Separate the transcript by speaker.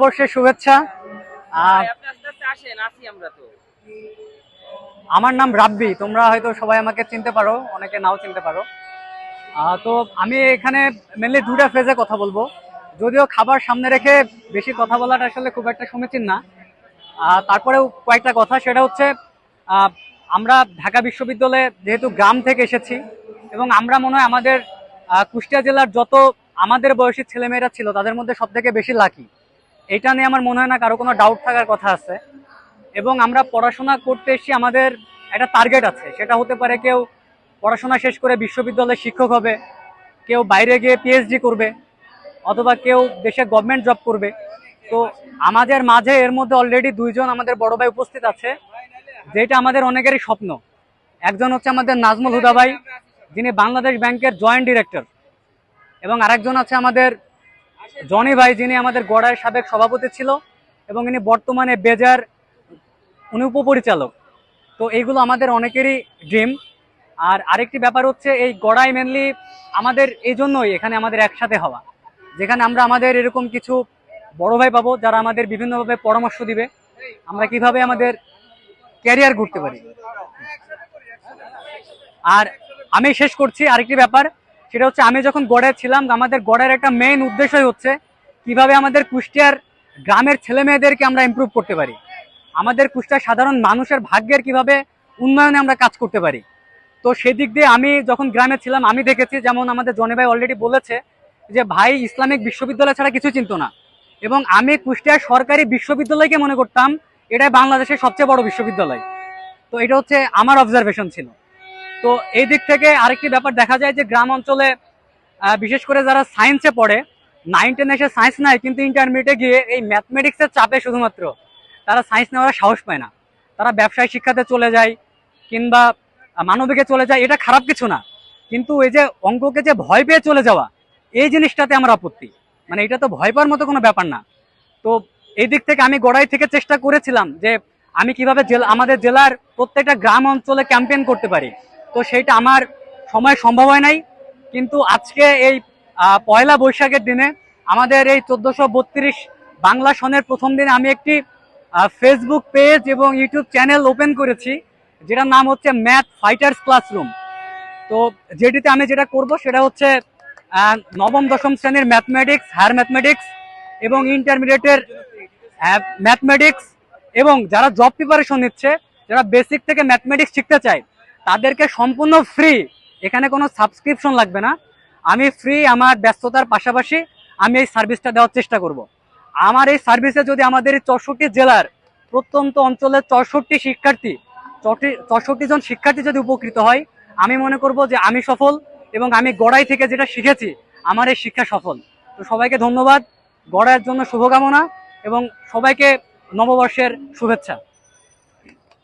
Speaker 1: নববর্ষের শুভেচ্ছা।
Speaker 2: আমরা
Speaker 1: নাম রাব্বি তোমরা হয়তো সবাই আমাকে চিনতে পারো অনেকে নাও চিনতে পারো। তো আমি এখানে মেনলি দুটা ফেজে কথা বলব। যদিও খাবার সামনে রেখে বেশি কথা বলাটা আসলে খুব একটা সমীচীন না। তারপরেও কয়েকটা কথা সেটা হচ্ছে আহ, আমরা ঢাকা বিশ্ববিদ্যালয়ে যেহেতু গ্রাম থেকে এসেছি এবং আমরা মনে হয় আমাদের কুষ্টিয়া জেলার যত আমাদের বয়সী ছেলেমেয়েরা ছিল তাদের মধ্যে সব থেকে বেশি লাকি এটা নিয়ে আমার মনে হয় না কারও কোনো ডাউট থাকার কথা আছে। এবং আমরা পড়াশোনা করতে এসেছি, আমাদের একটা টার্গেট আছে। সেটা হতে পারে কেউ পড়াশোনা শেষ করে বিশ্ববিদ্যালয়ের শিক্ষক হবে, কেউ বাইরে গিয়ে পিএইচডি করবে, অথবা কেউ দেশে গভর্নমেন্ট জব করবে। তো আমাদের মাঝে এর মধ্যে অলরেডি দুইজন আমাদের বড় ভাই উপস্থিত আছে, যেটা আমাদের অনেকেরই স্বপ্ন। একজন হচ্ছে আমাদের নাজমুল হুদা ভাই, যিনি বাংলাদেশ ব্যাংকের জয়েন্ট ডিরেক্টর এবং আরেকজন আছে আমাদের জনি ভাই যিনি আমাদের গড়ার সাবেক সভাপতি ছিল এবং ইনি বর্তমানে বেজার উনি উপপরিচালক। তো এইগুলো আমাদের অনেকেরই ড্রিম আর আরেকটি ব্যাপার হচ্ছে এই গড়াই মেনলি আমাদের এই জন্যই এখানে আমাদের একসাথে হওয়া। যেখানে আমরা আমাদের এরকম কিছু বড় ভাই পাবো যারা আমাদের বিভিন্নভাবে পরামর্শ দিবে। আমরা কীভাবে আমাদের ক্যারিয়ার করতে পারি। আর আমি শেষ করছি আরেকটি ব্যাপার। সেটা হচ্ছে আমি যখন গড়ে ছিলাম, আমাদের গড়ের একটা মেইন উদ্দেশ্যই হচ্ছে কীভাবে আমাদের কুষ্টিয়ার গ্রামের ছেলে মেয়েদেরকে আমরা ইমপ্রুভ করতে পারি। আমাদের কুষ্টিয়ার সাধারণ মানুষের ভাগ্যের কীভাবে উন্নয়নে আমরা কাজ করতে পারি। তো সেদিক দিয়ে আমি যখন গ্রামে ছিলাম, আমি দেখেছি, যেমন আমাদের জনি ভাই অলরেডি বলেছে যে, ভাই, ইসলামিক বিশ্ববিদ্যালয় ছাড়া কিছু চিনতো না। এবং আমি কুষ্টিয়ার সরকারি বিশ্ববিদ্যালয়কে মনে করতাম, এটাই বাংলাদেশের সবচেয়ে বড় বিশ্ববিদ্যালয়। তো এটা হচ্ছে আমার অবজারভেশন ছিল। তো এই দিক থেকে আরেকটি ব্যাপার দেখা যায় যে গ্রাম অঞ্চলে বিশেষ করে যারা সায়েন্সে পড়ে নাইন টেন এসে সায়েন্স নেয় কিন্তু ইন্টারমিডিয়েটে গিয়ে এই ম্যাথমেটিক্সের চাপে শুধুমাত্র তারা সায়েন্স নেওয়ার সাহস পায় না। তারা ব্যবসায় শিক্ষাতে চলে যায়, কিংবা মানবিকে চলে যায়, এটা খারাপ কিছু না। কিন্তু এই যে অঙ্ককে যে ভয় পেয়ে চলে যাওয়া, এই জিনিসটাতে আমার আপত্তি। মানে এটা তো ভয় পাওয়ার মতো কোনো ব্যাপার না। তো এই দিক থেকে আমি গড়াই থেকে চেষ্টা করেছিলাম যে আমি কীভাবে জেলা, আমাদের জেলার প্রত্যেকটা গ্রাম অঞ্চলে ক্যাম্পেইন করতে পারি। তো সেইটা আমার সময় সম্ভব হয় নাই। কিন্তু আজকে এই পয়লা বৈশাখের দিনে আমাদের এই চোদ্দশো বত্রিশ বাংলা সনের প্রথম দিনে আমি একটি ফেসবুক পেজ এবং ইউটিউব চ্যানেল ওপেন করেছি, যেটার নাম হচ্ছে ম্যাথ ফাইটার্স ক্লাসরুম তো যেটিতে আমি যেটা করব সেটা হচ্ছে নবম, দশম শ্রেণির ম্যাথমেটিক্স হায়ার ম্যাথমেটিক্স এবং ইন্টারমিডিয়েটের ম্যাথমেটিক্স এবং যারা জব প্রিপারেশন নিচ্ছে, যারা বেসিক থেকে ম্যাথমেটিক্স শিখতে চায় তাদেরকে সম্পূর্ণ ফ্রি এখানে কোনো সাবস্ক্রিপশন লাগবে না। আমি ফ্রি আমার ব্যস্ততার পাশাপাশি আমি এই সার্ভিসটা দেওয়ার চেষ্টা করব। আমার এই সার্ভিসে যদি আমাদের এই চৌষট্টি জেলার প্রত্যন্ত অঞ্চলের চৌষট্টি শিক্ষার্থী, চৌষট্টি জন শিক্ষার্থী যদি উপকৃত হয়, আমি মনে করব যে আমি সফল এবং আমি গড়াই থেকে যেটা শিখেছি, আমার এই শিক্ষা সফল। তো সবাইকে ধন্যবাদ। গড়াইয়ের জন্য শুভকামনা এবং সবাইকে নববর্ষের শুভেচ্ছা।